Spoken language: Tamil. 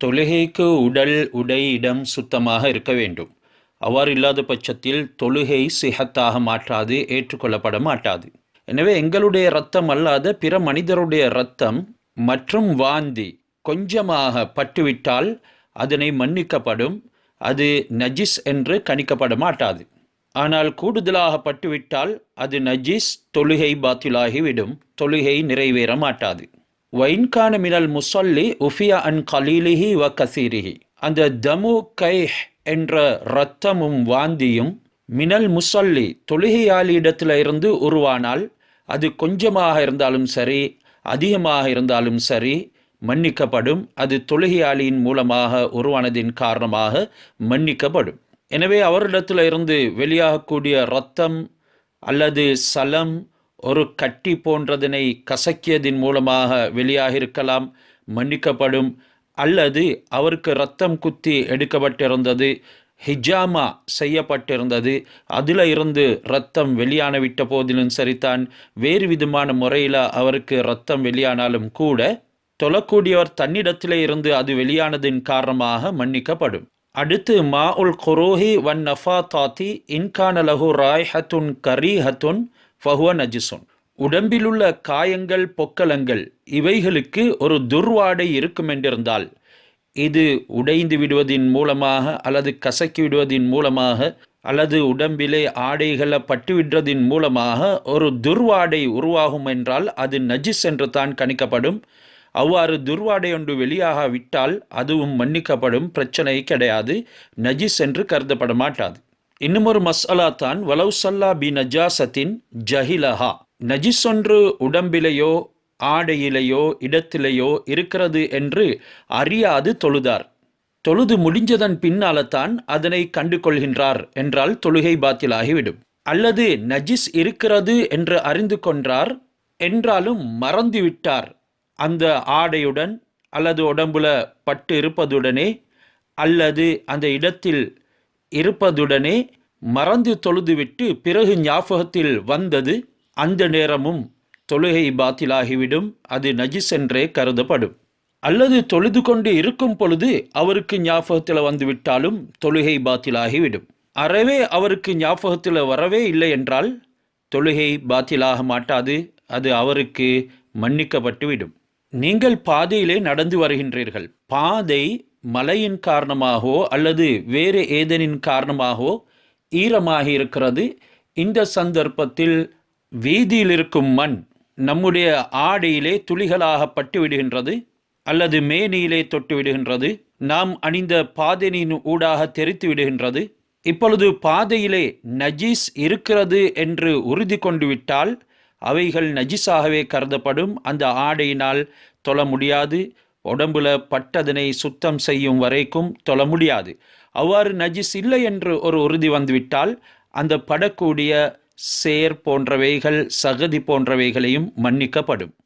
தொழுகைக்கு உடல் உடை இடம் சுத்தமாக இருக்க வேண்டும். அவ்வாறு இல்லாத பட்சத்தில் தொழுகை சிஹத்தாக மாற்றாது ஏற்றுக்கொள்ளப்பட மாட்டாது. எனவே எங்களுடைய இரத்தம் அல்லாத பிற மனிதருடைய இரத்தம் மற்றும் வாந்தி கொஞ்சமாக பட்டுவிட்டால் அதனை மன்னிக்கப்படும். அது நஜிஸ் என்று கணிக்கப்பட மாட்டாது. ஆனால் கூடுதலாக பட்டுவிட்டால் அது நஜிஸ் தொழுகை பாத்திலாகிவிடும். தொழுகை நிறைவேற மாட்டாது. வைன்கான மினல் முசல்லி உஃபியா அன் கலீலிஹி வ கசீரிஹி அந்த தமு கைஹ் என்ற இரத்தமும் வாந்தியும் மினல் முசல்லி தொழுகையாளியிடத்தில் இருந்து உருவானால் அது கொஞ்சமாக இருந்தாலும் சரி அதிகமாக இருந்தாலும் சரி மன்னிக்கப்படும். அது தொழுகையாளியின் மூலமாக உருவானதின் காரணமாக மன்னிக்கப்படும். எனவே அவரிடத்தில் இருந்து வெளியாகக்கூடிய இரத்தம் அல்லது சலம் ஒரு கட்டி போன்றதனை கசக்கியதின் மூலமாக வெளியாகியிருக்கலாம் மன்னிக்கப்படும். அல்லது அவருக்கு இரத்தம் குத்தி எடுக்கப்பட்டிருந்தது ஹிஜாமா செய்யப்பட்டிருந்தது அதில் இருந்து இரத்தம் வெளியான விட்ட போதிலும் சரிதான். வேறு விதமான முறையில் அவருக்கு இரத்தம் வெளியானாலும் கூட தொழக்கூடியவர் தன்னிடத்திலே இருந்து அது வெளியானதின் காரணமாக மன்னிக்கப்படும். அடுத்து மா உல் குரோஹி வன் நஃபா தாத்தி இன்கான லஹு ராய் ஹத்துன் கரி ஹத்துன் ஃபஹுவ நஜிசுன் உடம்பிலுள்ள காயங்கள் பொக்கலங்கள் இவைகளுக்கு ஒரு துர்வாடை இருக்கும் என்றிருந்தால் இது உடைந்து விடுவதின் மூலமாக அல்லது கசக்கி விடுவதின் மூலமாக அல்லது உடம்பிலே ஆடைகளை பட்டுவிடுறதின் மூலமாக ஒரு துர்வாடை உருவாகும் என்றால் அது நஜிஸ் என்று தான் கணிக்கப்படும். அவ்வாறு துர்வாடை ஒன்று வெளியாக விட்டால் அதுவும் மன்னிக்கப்படும் பிரச்சனை கிடையாது நஜிஸ் என்று கருதப்பட மாட்டாது இன்னும் ஒரு மசாலா தான் வலவு சல்லா பி நஜாசத்தின் ஜஹிலஹா. நஜிஸ் ஒன்று உடம்பிலேயோ ஆடையிலேயோ இடத்திலேயோ இருக்கிறது என்று அறியாது தொழுதார். தொழுது முடிஞ்சதன் பின்னால தான் அதனை கண்டு கொள்கின்றார் என்றால் தொழுகை பாத்திலாகிவிடும். அல்லது நஜிஸ் இருக்கிறது என்று அறிந்து கொன்றார் என்றாலும் மறந்துவிட்டார். அந்த ஆடையுடன் அல்லது உடம்புல பட்டு இருப்பதுடனே அல்லது அந்த இடத்தில் இருப்பதுடனே மறந்து தொழுதுவிட்டு பிறகு ஞாபகத்தில் வந்தது அந்த நேரமும் தொழுகை பாத்திலாகிவிடும் அது நஜிஸ் என்றே கருதப்படும். அல்லது தொழுது கொண்டு இருக்கும் பொழுது அவருக்கு ஞாபகத்தில் வந்துவிட்டாலும் தொழுகை பாத்திலாகிவிடும். அறவே அவருக்கு ஞாபகத்தில் வரவே இல்லை என்றால் தொழுகை பாத்திலாக மாட்டாது அது அவருக்கு மன்னிக்கப்பட்டுவிடும். நீங்கள் பாதையிலே நடந்து வருகின்றீர்கள். பாதை மழையின் காரணமாகவோ அல்லது வேறு ஏதனின் காரணமாகவோ ஈரமாகி இருக்கிறது. இந்த சந்தர்ப்பத்தில் வீதியில் இருக்கும் மண் நம்முடைய ஆடையிலே துளிகளாக பட்டு விடுகின்றது அல்லது மேனியிலே தொட்டு விடுகின்றது நாம் அணிந்த பாதையின் ஊடாக தெரித்து விடுகின்றது இப்பொழுது பாதையிலே நஜீஸ் இருக்கிறது என்று உறுதி கொண்டு விட்டால் அவைகள் நஜிஸாகவே கருதப்படும். அந்த ஆடையினால் தொழ முடியாது. உடம்புல பட்டதனை சுத்தம் செய்யும் வரைக்கும் தொழ முடியாது. அவ்வாறு நஜிஸ் இல்லை என்று ஒரு உறுதி வந்துவிட்டால் அந்த படக்கூடிய சேர் போன்றவைகள் சகதி போன்றவைகளையும் மன்னிக்கப்படும்.